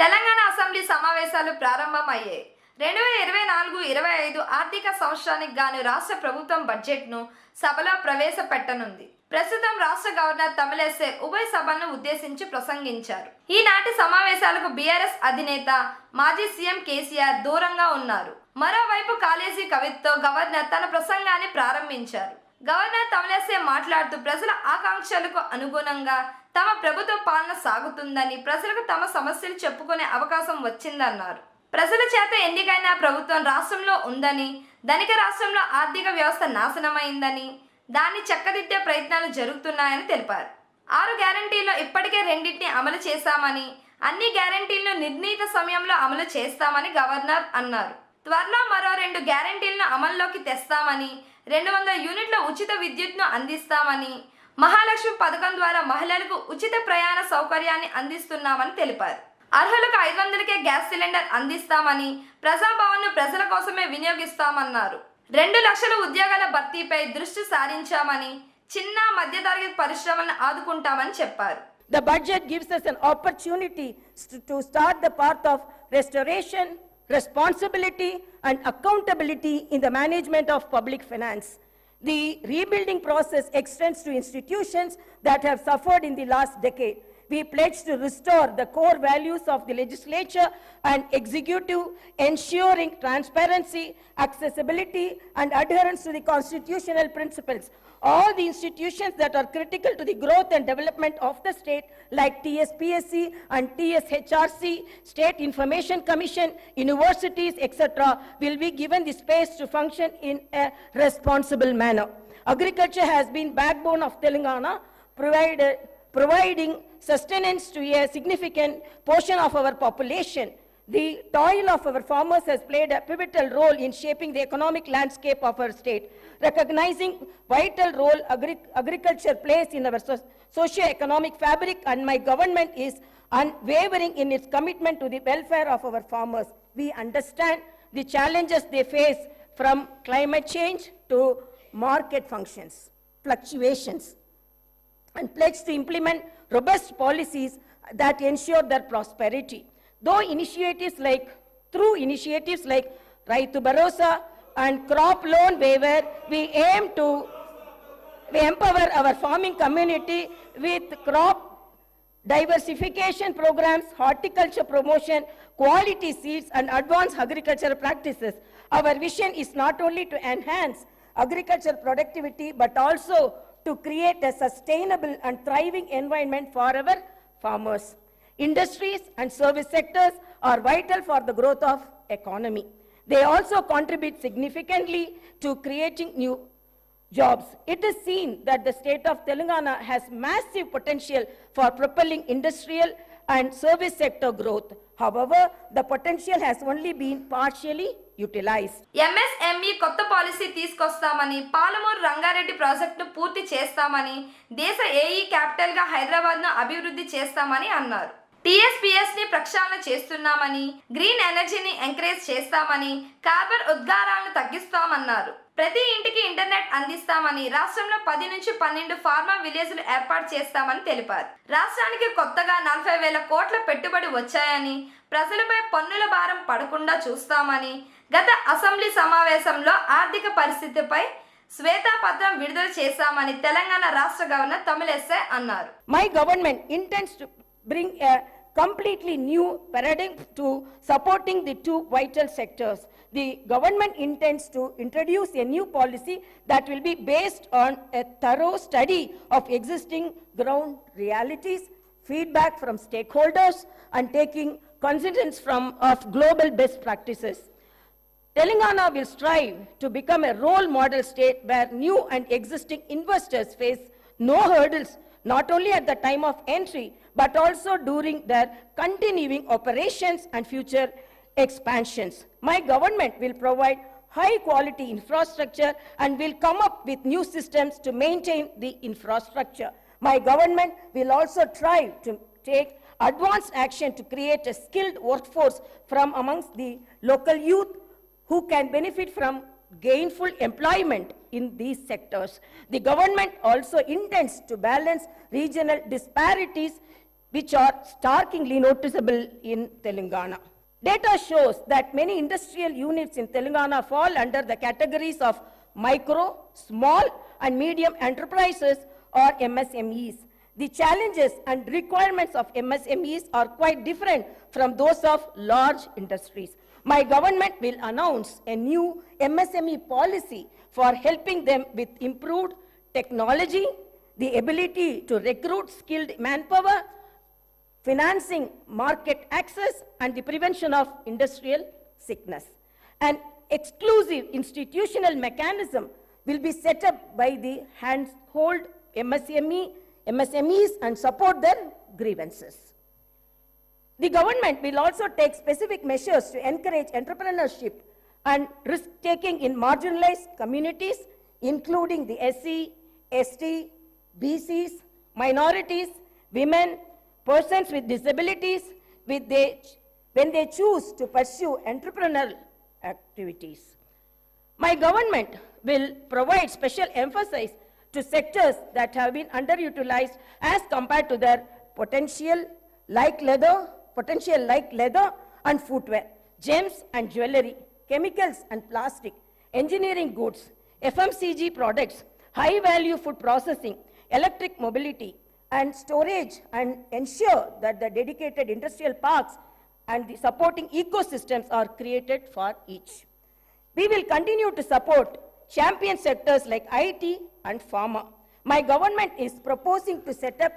Telangana assembly సమావేశాలు ప్రారంభమయ్యాయి. రెండు వేల ఇరవై నాలుగు ఇరవై ఐదు ఆర్థిక సంవత్సరానికి గాను రాష్ట్ర ప్రభుత్వం బడ్జెట్ను సభలో ప్రవేశపెట్టనుంది. ప్రస్తుతం రాష్ట్ర గవర్నర్ తమిళేసే ఉభయ సభలను ఉద్దేశించి ప్రసంగించారు. ఈనాటి సమావేశాలకు బీఆర్ఎస్ అధినేత మాజీ సీఎం కేసీఆర్ దూరంగా ఉన్నారు. మరోవైపు కాళేజీ కవిత్తో గవర్నర్ తన ప్రసంగాన్ని ప్రారంభించారు. గవర్నర్ తమలేసే మాట్లాడుతూ ప్రజల ఆకాంక్షలకు అనుగుణంగా తమ ప్రభుత్వ పాలన సాగుతుందని ప్రజలకు తమ సమస్యలు చెప్పుకునే అవకాశం వచ్చిందన్నారు. ప్రజల చేత ఎన్నికైన ప్రభుత్వం రాష్ట్రంలో ఉందని ధనిక రాష్ట్రంలో ఆర్థిక వ్యవస్థ నాశనమైందని దాన్ని చక్కదిద్దే ప్రయత్నాలు జరుగుతున్నాయని తెలిపారు. ఆరు గ్యారంటీల్లో ఇప్పటికే రెండింటిని అమలు చేశామని అన్ని గ్యారంటీలను నిర్ణీత సమయంలో అమలు చేస్తామని గవర్నర్ అన్నారు. త్వరలో మరో రెండు గ్యారంటీలను అమల్లోకి తెస్తామని రెండు వందల యూనిట్ల ఉచిత విద్యుత్ను అందిస్తామని మహాలక్ష్మి పథకం ద్వారా మహిళలకు ఉచిత ప్రయాణ సౌకర్యాన్ని అందిస్తున్నామని తెలిపారు. అర్హులకు ఐదు వందలకే గ్యాస్ సిలిండర్ అందిస్తామని ప్రజాభవన్ను ప్రజల కోసమే వినియోగిస్తామన్నారు. రెండు లక్షల ఉద్యోగాల భర్తీపై దృష్టి సారించామని చిన్న మధ్యతరగతి పరిశ్రమలను ఆదుకుంటామని చెప్పారు. The budget gives us an opportunity the to start the path of restoration, responsibility, and accountability in the management of public finance. The rebuilding process extends to institutions that have suffered in the last decade. We pledge to restore the core values of the legislature and executive, ensuring transparency, accessibility, and adherence to the constitutional principles. All the institutions that are critical to the growth and development of the state, like TSPSC and TSHRC, State Information Commission, universities, etc., will be given the space to function in a responsible manner. Agriculture has been backbone of Telangana, provided, providing sustenance to a significant portion of our population. The toil of our farmers has played a pivotal role in shaping the economic landscape of our state. Recognizing vital role agri- agriculture plays in our so- socio-economic fabric and my government is unwavering in its commitment to the welfare of our farmers. We understand the challenges they face from climate change to market functions, fluctuations and pledge to implement robust policies that ensure their prosperity. Though initiatives like, through initiatives like Raitu Barosa and crop loan waiver, we aim to we empower our farming community with crop diversification programs, horticulture promotion, quality seeds, and advanced agricultural practices. Our vision is not only to enhance agricultural productivity, but also to create a sustainable and thriving environment for our farmers. Industries and service sectors are vital for the growth of economy. They also contribute significantly to creating new jobs. It is seen that the state of Telangana has massive potential for propelling industrial and service sector growth. However, the potential has only been partially utilized. MSME కొత్త policy తీసుకొస్తామని పాలమూరు రంగారెడ్డి ప్రాజెక్టును పూర్తి చేస్తామని దేశ AE క్యాపిటల్గా హైదరాబాద్ను అభివృద్ధి చేస్తామని అన్నారు టీఎస్పీఎస్ని ప్రక్షాళన చేస్తున్నామని గ్రీన్ ఎనర్జీని ఎంకరేజ్ చేస్తామని కార్బన్ ఉద్గారాలను తగ్గిస్తామన్నారు. ప్రతి ఇంటికి ఇంటర్నెట్ అందిస్తామని రాష్ట్రంలో పది నుంచి పన్నెండు ఫార్మా విలేజ్లు ఏర్పాటు చేస్తామని తెలిపారు. రాష్ట్రానికి కొత్తగా నలభై వేల కోట్ల పెట్టుబడి వచ్చాయని ప్రజలపై పన్నుల భారం పడకుండా చూస్తామని గత అసెంబ్లీ సమావేశంలో ఆర్థిక పరిస్థితిపై శ్వేతాపత్రం విడుదల చేశామని తెలంగాణ రాష్ట్ర గవర్నర్ తమిళెస్సే అన్నారు. My government intends bring a completely new paradigm to supporting the two vital sectors. The government intends to introduce a new policy that will be based on a thorough study of existing ground realities, feedback from stakeholders, and taking cognizance from of global best practices. Telangana will strive to become a role model state where new and existing investors face no hurdles, not only at the time of entry, but also during their continuing operations and future expansions. My government will provide high quality infrastructure and will come up with new systems to maintain the infrastructure. My government will also try to take advanced action to create a skilled workforce from amongst the local youth who can benefit from gainful employment in these sectors. The government also intends to balance regional disparities which are starkly noticeable in Telangana. Data shows that many industrial units in Telangana fall under the categories of micro, small, and medium enterprises or MSMEs. The challenges and requirements of MSMEs are quite different from those of large industries. My government will announce a new MSME policy for helping them with improved technology, the ability to recruit skilled manpower, financing, market access, and the prevention of industrial sickness. An exclusive institutional mechanism will be set up by the handhold MSME, MSMEs and support their grievances. The government will also take specific measures to encourage entrepreneurship and risk-taking in marginalized communities, including the SC, ST, BCs, minorities, women, persons with disabilities, with when they choose to pursue entrepreneurial activities. My government will provide special emphasis to sectors that have been underutilized as compared to their potential like leather, potential like leather and footwear, gems and jewelry, chemicals and plastic, engineering goods, FMCG products, high value food processing, electric mobility and storage and ensure that the dedicated industrial parks and the supporting ecosystems are created for each. We will continue to support champion sectors like IT and pharma. My government is proposing to set up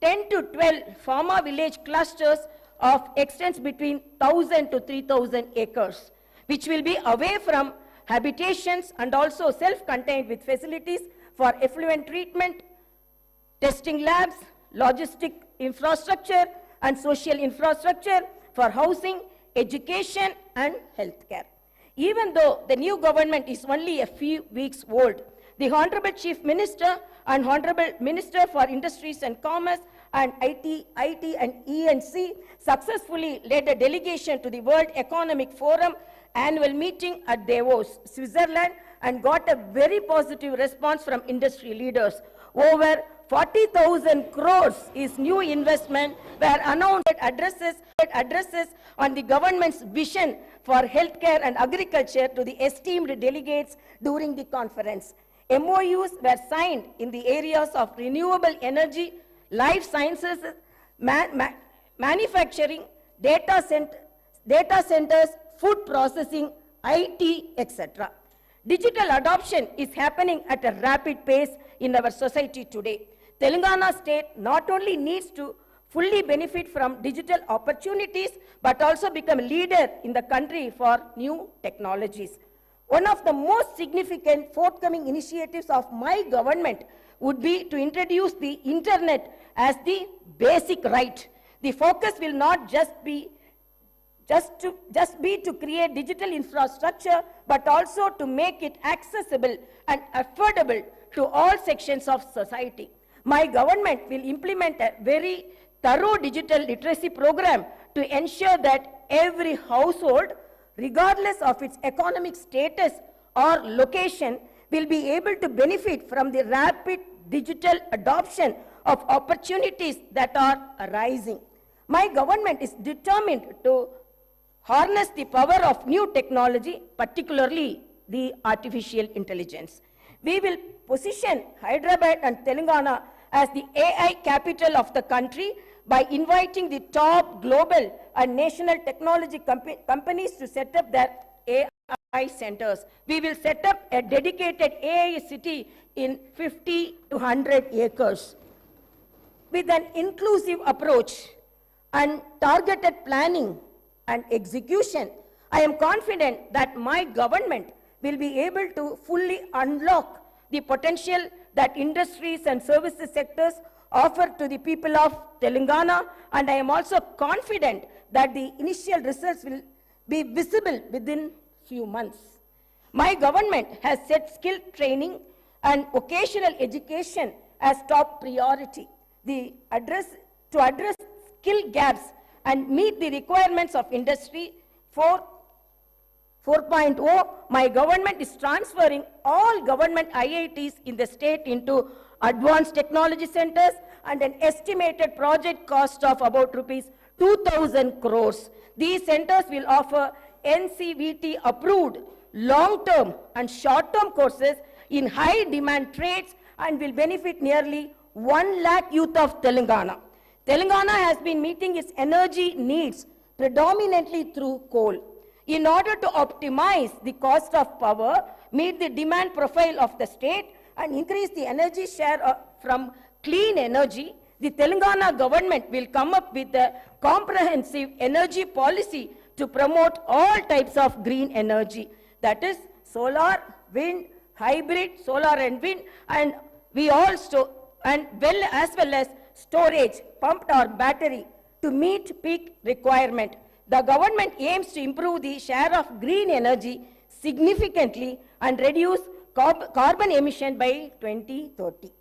10 to 12 pharma village clusters of extents between 1000 to 3000 acres, which will be away from habitations and also self-contained with facilities for effluent treatment, testing labs, logistic infrastructure, and social infrastructure for housing, education, and healthcare. Even though the new government is only a few weeks old, the Honorable Chief Minister and Honorable Minister for Industries and Commerce and IT, IT and ENC successfully led a delegation to the World Economic Forum annual meeting at Davos, Switzerland, and got a very positive response from industry leaders. Over 40,000 crores is new investment were announced addresses, addresses on the government's vision for healthcare and agriculture to the esteemed delegates during the conference. MOUs were signed in the areas of renewable energy, life sciences, ma- ma- manufacturing, data, cent- data centers, food processing, IT, etc. Digital adoption is happening at a rapid pace in our society today. Telangana state not only needs to fully benefit from digital opportunities, but also become a leader in the country for new technologies. One of the most significant forthcoming initiatives of my government would be to introduce the internet as the basic right. The focus will not just be just to just be to create digital infrastructure but also to make it accessible and affordable to all sections of society. My government will implement a very thorough digital literacy program to ensure that every household regardless of its economic status or location will be able to benefit from the rapid digital adoption of opportunities that are arising. My government is determined to harness the power of new technology, particularly the artificial intelligence. We will position Hyderabad and Telangana as the AI capital of the country by inviting the top global and national technology compa- companies to set up their AI centers. We will set up a dedicated AI city in 50 to 100 acres with an inclusive approach and targeted planning and execution, I am confident that my government will be able to fully unlock the potential that industries and services sectors offer to the people of Telangana, and I am also confident that the initial results will be visible within few months. My government has set skill training and vocational education as top priority. The address, to address skill gaps and meet the requirements of industry 4 4.0, my government is transferring all government IITs in the state into advanced technology centers and an estimated project cost of about rupees 2,000 crores. These centers will offer NCVT approved long-term and short-term courses in high-demand trades and will benefit nearly 1 lakh youth of Telangana. Telangana has been meeting its energy needs predominantly through coal. In order to optimize the cost of power, meet the demand profile of the state, and increase the energy share uh, from clean energy, the Telangana government will come up with a comprehensive energy policy to promote all types of green energy. That is solar, wind, hybrid, solar and wind, and we also, and well, as well as storage, pumped or battery to meet peak requirement. The government aims to improve the share of green energy significantly and reduce carb- carbon emission by 2030.